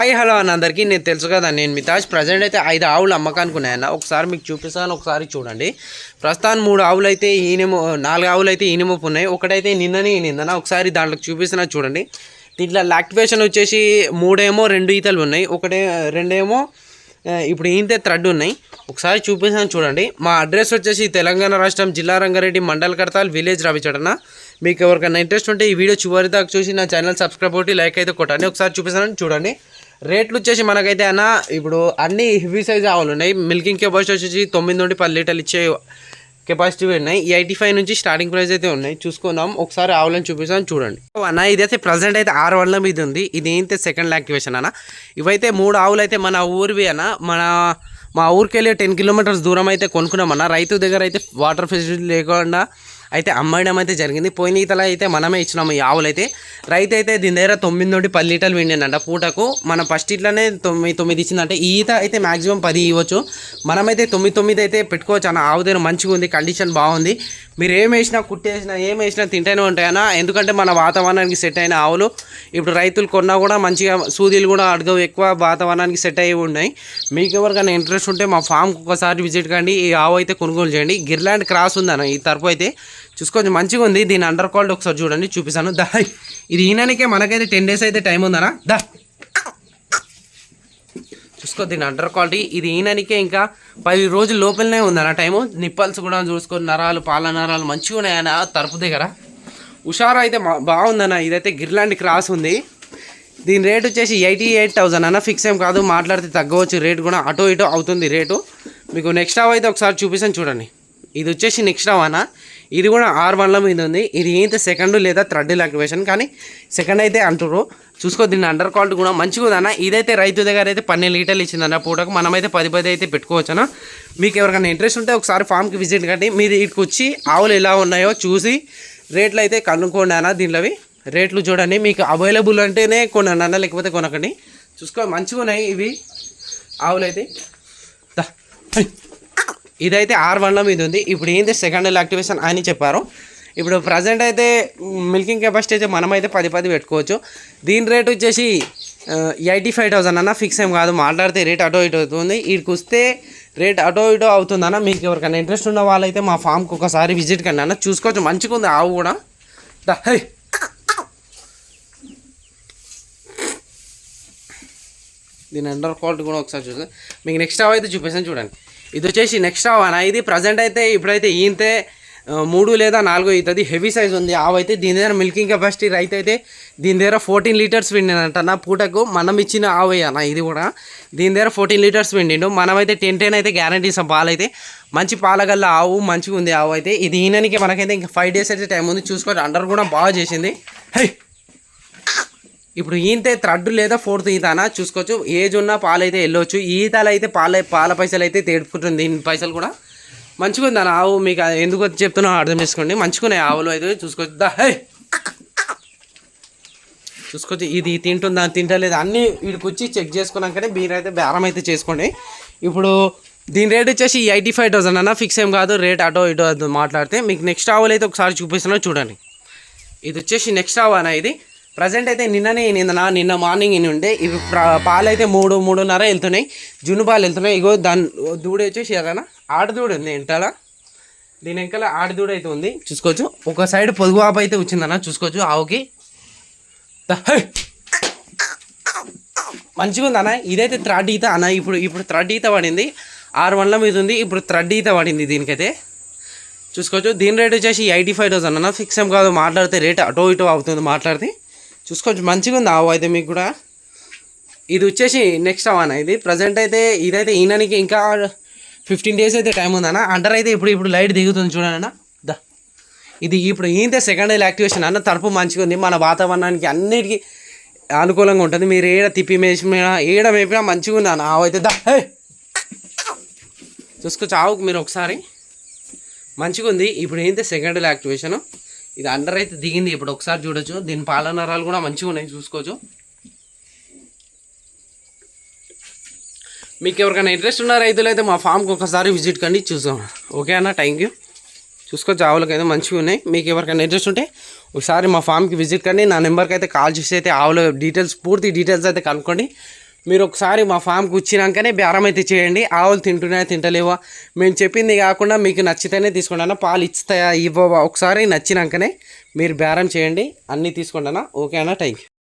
Hi hello అన్న అందరికీ. నేను తెలుసు కదా నేను మితాజ్ ప్రజెంట్ అయితే ఐదు ఆవులు అమ్మకానికి ఉన్నాయన్న ఒకసారి మీకు చూపిస్తాను ఒకసారి చూడండి. ప్రస్తుతానికి మూడు ఆవులు అయితే ఈనెమో నాలుగు ఆవులు అయితే ఈనెమోపు ఉన్నాయి ఒకటైతే నిన్ననే ఈనిందన్న ఒకసారి దాంట్లో చూపిస్తున్నా చూడండి. దీంట్లో లాక్టివేషన్ వచ్చేసి మూడేమో రెండు ఈతలు ఉన్నాయి. ఒకటే రెండేమో ఇప్పుడు ఈంతే థ్రెడ్ ఉన్నాయి. ఒకసారి చూపిస్తాను చూడండి. మా అడ్రస్ వచ్చేసి తెలంగాణ రాష్ట్రం జిల్లా రంగారెడ్డి మండల్ కడతాల్ విలేజ్ రవిచడన మీకు ఎవరికైనా ఇంట్రెస్ట్ ఉంటే ఈ వీడియో చివరి దాకా చూసి నా ఛానల్ సబ్స్క్రైబ్ ఒకటి లైక్ అయితే కొట్టండి. ఒకసారి చూపిస్తాను చూడండి. రేట్లు వచ్చేసి మనకైతే అన్న ఇప్పుడు అన్ని హెవీ సైజ్ ఆవులు ఉన్నాయి. మిల్కింగ్ కెపాసిటీ వచ్చేసి తొమ్మిది నుండి పది లీటర్లు ఇచ్చే కెపాసిటీ ఉన్నాయి. ఎయిటీ ఫైవ్ నుంచి స్టార్టింగ్ ప్రైస్ అయితే ఉన్నాయి. చూసుకుందాం. ఒకసారి ఆవులను చూపిస్తాను చూడండి. అన్న ఇదైతే ప్రజెంట్ అయితే ఆరు వందల మీద ఉంది. ఇది ఏంటి? సెకండ్ యాక్టివేషన్ అన్న. ఇవైతే మూడు ఆవులు అయితే మన ఊరివి అన్న. మన మా ఊరికి వెళ్ళి టెన్ కిలోమీటర్స్ దూరం అయితే కొనుక్కున్నామన్న రైతు దగ్గర అయితే వాటర్ ఫెసిలిటీ లేకుండా అయితే అమ్మడం అయితే జరిగింది. పోయిన ఈతల అయితే మనమే ఇచ్చినాము ఈ ఆవులు అయితే రైతు అయితే దీని దగ్గర తొమ్మిది నుండి పది లీటర్లు పిండిందంట పూటకు. మనం ఫస్ట్ ఇట్లనే తొమ్మిది తొమ్మిది ఇచ్చిందంటే ఈత అయితే మాక్సిమం పది ఇవ్వచ్చు. మనమైతే తొమ్మిది తొమ్మిది అయితే పెట్టుకోవచ్చు అన్న ఆవు దగ్గర మంచిగా ఉంది కండిషన్ బాగుంది. మీరు ఏం వేసినా కుట్టేసినా ఏం వేసినా తింటేనే ఉంటాయన్నా ఎందుకంటే మన వాతావరణానికి సెట్ అయిన ఆవులు. ఇప్పుడు రైతులు కొన్నా కూడా మంచిగా సూదీలు కూడా అడగవు ఎక్కువ వాతావరణానికి సెట్ అయ్యి ఉన్నాయి. మీకు ఎవరికైనా ఇంట్రెస్ట్ ఉంటే మా ఫామ్కి ఒకసారి విజిట్ కండి. ఈ ఆవు అయితే కొనుగోలు చేయండి. గిర్లాండ్ క్రాస్ ఉందన్న ఈ తరపు అయితే. చూసుకోండి మంచిగా ఉంది. దీని అండర్ క్వాలిటీ ఒకసారి చూడండి చూపిస్తాను. దా ఇది ఈయననికే మనకైతే టెన్ డేస్ అయితే టైం ఉందనా? దా. చూసుకో దీని అండర్ క్వాలిటీ ఇది ఈయననికే ఇంకా పది రోజుల లోపలనే ఉందన్న టైము నిప్పల్స్ కూడా చూసుకో నరాలు పాల నరాలు మంచిగా ఉన్నాయన్న తరపు దగ్గర. హుషారు అయితే బాగుందన్న. ఇదైతే గిర్లాండ్ క్రాస్ ఉంది. దీని రేట్ వచ్చేసి ఎయిటీ ఎయిట్ థౌసండ్ అన్న. ఫిక్స్ ఏం కాదు మాట్లాడితే తగ్గవచ్చు. రేట్ కూడా అటో ఇటో అవుతుంది రేటు మీకు నెక్స్ట్ హావ్ అయితే ఒకసారి చూపిస్తాను చూడండి. ఇది వచ్చేసి నెక్స్ట్ హావ్ అన్న. ఇది కూడా ఆరు వన్ల మీద ఉంది. ఇది ఏంటి సెకండ్ లేదా థర్డ్ యాక్టివేషన్ కానీ సెకండ్ అయితే అంటారు చూసుకో దీని అండర్ క్వాలిటీ కూడా మంచిగా ఉందన్న ఇదైతే రైతు దగ్గర అయితే పన్నెండు లీటర్లు ఇచ్చిందన్న పూటకు. మనమైతే పది పది అయితే పెట్టుకోవచ్చన మీకు ఎవరికైనా ఇంట్రెస్ట్ ఉంటే ఒకసారి ఫామ్కి విజిట్ కండి. మీరు ఇక్కడికి వచ్చి ఆవులు ఎలా ఉన్నాయో చూసి రేట్లు అయితే కనుక్కోండి అన్న దీనిలోవి. రేట్లు చూడండి. మీకు అవైలబుల్ అంటేనే కొనండి అన్న లేకపోతే కొనకండి. చూసుకో మంచిగా ఉన్నాయి ఇవి. ఆవులు అయితే దా. ఇదైతే ఆర్ వన్లో మీద ఉంది. ఇప్పుడు ఏంటి సెకండ్ యాక్టివేషన్ అని చెప్పారు. ఇప్పుడు ప్రజెంట్ అయితే మిల్కింగ్ కెపాసిటీ అయితే మనమైతే పది పది పెట్టుకోవచ్చు. దీని రేట్ వచ్చేసి ఎయిటీ ఫైవ్ థౌసండ్ అన్న ఫిక్స్ ఏం కాదు. మాట్లాడితే రేట్ అటో ఇటో అవుతుంది. వీడికి వస్తే రేట్ అటో ఇటో అవుతుందన్న మీకు ఎవరికైనా ఇంట్రెస్ట్ ఉన్న వాళ్ళైతే మా ఫామ్కి ఒకసారి విజిట్ కండి అన్న. చూసుకోవచ్చు. మంచిగా ఉంది ఆవు కూడా. హై. దీని అండర్ క్వాలిటీ కూడా ఒకసారి చూసి మీకు నెక్స్ట్ ఆవు అయితే చూపిస్తాను చూడండి. ఇది వచ్చేసి నెక్స్ట్ ఆవానా అన్న ఇది ప్రజెంట్ అయితే ఇప్పుడైతే ఈంతే మూడు లేదా నాలుగు అవుతుంది హెవీ సైజ్ ఉంది. ఆవు అయితే దీని దగ్గర మిల్కింగ్ కెపాసిటీ రైతు అయితే దీని దగ్గర ఫోర్టీన్ లీటర్స్ పిండినంట. నా పూటకు మనం ఇచ్చిన ఆవు అన్న ఇది కూడా. దీని దగ్గర ఫోర్టీన్ లీటర్స్ పిండిండు. మనమైతే టెన్ టెన్ అయితే గ్యారంటీ ఇస్తాం. పాలైతే మంచి పాలగల్ల ఆవు మంచిగా ఉంది ఆవు అయితే. ఇది ఈయననికి మనకైతే ఇంకా ఫైవ్ డేస్ అయితే టైం ఉంది. చూసుకోండి. అండర్ కూడా బాగా చేసింది. హై! ఇప్పుడు ఈతే థర్డ్ లేదా ఫోర్త్ ఈతనా చూసుకోవచ్చు. ఏజ్ ఉన్న పాలు అయితే వెళ్ళొచ్చు. ఈతలు అయితే పాల పాల పైసలు అయితే తేడుపుకుంటుంది దీని పైసలు కూడా మంచిగా ఉంది అన్న ఆవు. మీకు అది ఎందుకు చెప్తున్నా అర్థం చేసుకోండి. మంచిగా ఉన్నాయి ఆవులు అయితే చూసుకోవచ్చు. దా హే. చూసుకోవచ్చు. ఇది తింటుందా తింటలేదు అన్నీ వీడికి వచ్చి చెక్ చేసుకున్నాకనే మీరు అయితే బేరం అయితే చేసుకోండి. ఇప్పుడు దీని రేట్ వచ్చేసి ఎయిటీ ఫైవ్ థౌసండ్ అన్న. ఫిక్స్ ఏం కాదు. రేట్ అటో ఇటో మాట్లాడితే మీకు నెక్స్ట్ ఆవులు అయితే ఒకసారి చూపిస్తున్నా చూడండి. ఇది వచ్చేసి నెక్స్ట్ ఆవు అన్న ఇది. ప్రజెంట్ అయితే నిన్ననే నిన్న నిన్న మార్నింగ్ ఇన్ని ఉండే. ఇవి పాలు అయితే మూడు మూడున్నర వెళ్తున్నాయి. జున్ను పాలు వెళ్తున్నాయి. ఇగో దాని దూడ వచ్చేసి ఏదైనా ఆడదూడ ఉంది. ఎంటాల దీని వెనకాల ఆడదూడ అయితే ఉంది. చూసుకోవచ్చు. ఒక సైడ్ పొదుగు ఆపు అయితే వచ్చిందన్న. చూసుకోవచ్చు. ఆవుకి. మంచిగా ఉంది అన్న ఇదైతే థ్రెడ్ ఈత అన్న. ఇప్పుడు ఇప్పుడు థ్రెడ్ ఈత పడింది. ఆరు వందల మీద ఉంది. ఇప్పుడు థ్రెడ్ ఈత పడింది దీనికైతే. చూసుకోవచ్చు. దీని రేట్ వచ్చేసి ఎయిటీ ఫైవ్ థౌసండ్ అన్న. ఫిక్స్ ఏం కాదు. మాట్లాడితే రేట్ అటో ఇటో అవుతుంది మాట్లాడితే. చూసుకోవచ్చు మంచిగా ఉంది ఆవు అయితే మీకు కూడా. ఇది వచ్చేసి నెక్స్ట్ అవన్న ఇది. ప్రజెంట్ అయితే ఇదైతే ఈయనకి ఇంకా ఫిఫ్టీన్ డేస్ అయితే టైం ఉందన్న. అండర్ అయితే ఇప్పుడు ఇప్పుడు లైట్ దిగుతుంది చూడండి అన్న దా. ఇది ఇప్పుడు ఈంతే సెకండ్ డేల్ యాక్టివేషన్ అన్న. తలుపు మంచిగా ఉంది మన వాతావరణానికి అన్నిటికీ అనుకూలంగా ఉంటుంది. మీరు ఏడ తిప్పి మేసినా ఏడ మేపినా మంచిగా ఉంది అన్న ఆవు అయితే. దా. చూసుకోవచ్చు ఆవుకు మీరు ఒకసారి. మంచిగా ఉంది ఇప్పుడు ఏంటి సెకండ్ యాక్టివేషన్ ఇది అండర్ అయితే దిగింది. ఇప్పుడు ఒకసారి చూడొచ్చు. దీని పాలనరాలు కూడా మంచిగా ఉన్నాయి. చూసుకోవచ్చు. మీకు ఎవరికైనా ఇంట్రెస్ట్ ఉన్న రైతులు అయితే మా ఫామ్కి ఒకసారి విజిట్ కండి. చూసాం ఓకే అన్న? థ్యాంక్ యూ చూసుకోవచ్చు. ఆవులకి అయితే మంచిగా ఉన్నాయి. మీకు ఎవరికైనా ఇంట్రెస్ట్ ఉంటే ఒకసారి మా ఫామ్కి విజిట్ కండి. నా నెంబర్కి అయితే కాల్ చేసి అయితే ఆవుల డీటెయిల్స్ పూర్తి డీటెయిల్స్ అయితే కనుక్కోండి. మీరు ఒకసారి మా ఫామ్కి వచ్చినాకనే బేరం అయితే చేయండి. ఆవులు తింటున్నాయా తింటలేవా? మేము చెప్పింది కాకుండా మీకు నచ్చితేనే తీసుకుంటానా పాలు ఇస్తాయా ఇవ్వవా? ఒకసారి నచ్చినాకనే మీరు బేరం చేయండి. అన్నీ తీసుకుంటానా ఓకేనా థ్యాంక్ యూ